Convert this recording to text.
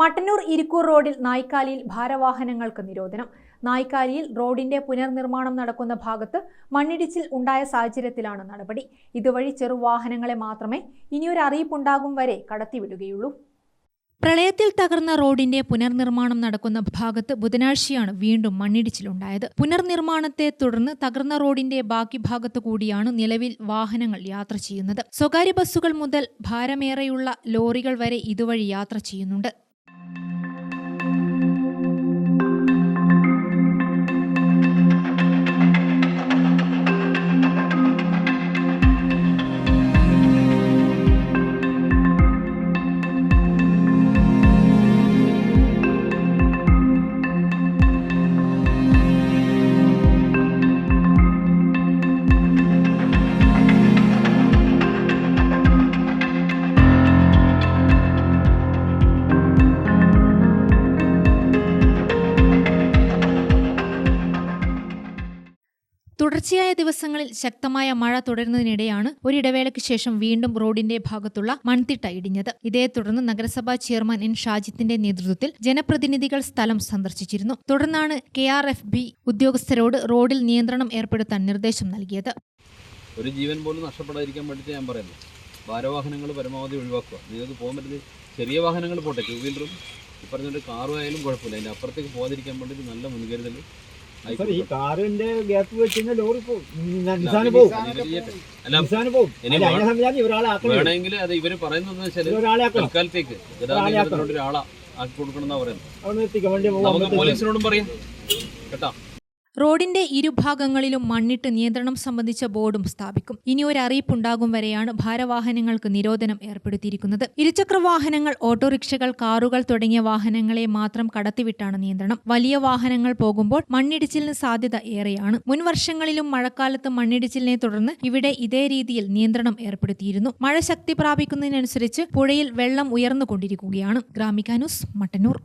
മട്ടന്നൂർ ഇരിക്കൂർ റോഡിൽ നായ്ക്കാലിയിൽ ഭാരവാഹനങ്ങൾക്ക് നിരോധനം. നായ്ക്കാലിയിൽ റോഡിന്റെ പുനർനിർമ്മാണം നടക്കുന്ന ഭാഗത്ത് മണ്ണിടിച്ചിൽ ഉണ്ടായ സാഹചര്യത്തിലാണ് നടപടി. ഇതുവഴി ചെറുവാഹനങ്ങളെ മാത്രമേ ഇനിയൊരു അറിയിപ്പുണ്ടാകും വരെ കടത്തിവിടുകയുള്ളൂ. പ്രളയത്തിൽ തകർന്ന റോഡിന്റെ പുനർനിർമ്മാണം നടക്കുന്ന ഭാഗത്ത് ബുധനാഴ്ചയാണ് വീണ്ടും മണ്ണിടിച്ചിലുണ്ടായത്. പുനർനിർമ്മാണത്തെ തുടർന്ന് തകർന്ന റോഡിന്റെ ബാക്കി ഭാഗത്തു കൂടിയാണ് നിലവിൽ വാഹനങ്ങൾ യാത്ര ചെയ്യുന്നത്. സ്വകാര്യ ബസ്സുകൾ മുതൽ ഭാരമേറെയുള്ള ലോറികൾ വരെ ഇതുവഴി യാത്ര ചെയ്യുന്നുണ്ട്. തുടർച്ചയായ ദിവസങ്ങളിൽ ശക്തമായ മഴ തുടരുന്നതിനിടെയാണ് ഒരിടവേളയ്ക്ക് ശേഷം വീണ്ടും റോഡിന്റെ ഭാഗത്തുള്ള മൺതിട്ട ഇടിഞ്ഞത്. ഇതേ തുടർന്ന് നഗരസഭാ ചെയർമാൻ എൻ ഷാജിത്തിന്റെ നേതൃത്വത്തിൽ ജനപ്രതിനിധികൾ സ്ഥലം സന്ദർശിച്ചിരുന്നു. തുടർന്നാണ് കെ ഉദ്യോഗസ്ഥരോട് റോഡിൽ നിയന്ത്രണം ഏർപ്പെടുത്താൻ നിർദ്ദേശം നൽകിയത്. ഒരു ജീവൻ പോലും നഷ്ടപ്പെടാതിരിക്കാൻ വേണ്ടിയിട്ട് ഞാൻ പറയുന്നു. ഭാരവാഹനങ്ങൾ പരമാവധി ഒഴിവാക്കുക. നിങ്ങൾക്ക് പോകാൻ പറ്റുന്നത് ചെറിയ വാഹനങ്ങൾ പോട്ടെ ടൂ വീലറും ഈ കാറും ആയാലും കുഴപ്പമില്ല. അതിന്റെ അപ്പുറത്തേക്ക് പോകാതിരിക്കാൻ വേണ്ടിയിട്ട് നല്ല മുൻകരുതൽ സാർ ഈ കാറിന്റെ ഗ്യാപ്പ് വെച്ച് ലോറി പോകും. നിസാന് പോകും. നിസാന് പോകും. അതിനെ ആക്കണം. വേണമെങ്കിൽ അത് ഇവർ പറയുന്നത് വെച്ചാൽ ഒരാളെ ആക്കണം. തൽക്കാലത്തേക്ക്. ഗതാഗതത്തിനോട് ഒരാളെ ആക്കി കൊടുക്കണം എന്നാ പറയുന്നത്. അവിടെ എത്തിക്കാൻ വേണ്ടി നമുക്ക് പോലീസിനോടും പറയാം. കേട്ടാ? റോഡിന്റെ ഇരുഭാഗങ്ങളിലും മണ്ണിട്ട് നിയന്ത്രണം സംബന്ധിച്ച ബോർഡും സ്ഥാപിക്കും. ഇനി ഒരു അറിയിപ്പുണ്ടാകും വരെയാണ് ഭാരവാഹനങ്ങൾക്ക് നിരോധനം ഏർപ്പെടുത്തിയിരിക്കുന്നത്. ഇരുചക്ര വാഹനങ്ങൾ ഓട്ടോറിക്ഷകൾ കാറുകൾ തുടങ്ങിയ വാഹനങ്ങളെ മാത്രം കടത്തിവിട്ടാണ് നിയന്ത്രണം. വലിയ വാഹനങ്ങൾ പോകുമ്പോൾ മണ്ണിടിച്ചിലിന് സാധ്യത ഏറെയാണ്. മുൻ വർഷങ്ങളിലും മഴക്കാലത്ത് മണ്ണിടിച്ചിലിനെ തുടർന്ന് ഇവിടെ ഇതേ രീതിയിൽ നിയന്ത്രണം ഏർപ്പെടുത്തിയിരുന്നു. മഴ ശക്തി പ്രാപിക്കുന്നതിനനുസരിച്ച് പുഴയിൽ വെള്ളം ഉയർന്നുകൊണ്ടിരിക്കുകയാണ്. ഗ്രാമികാനൂസ് മട്ടന്നൂർ.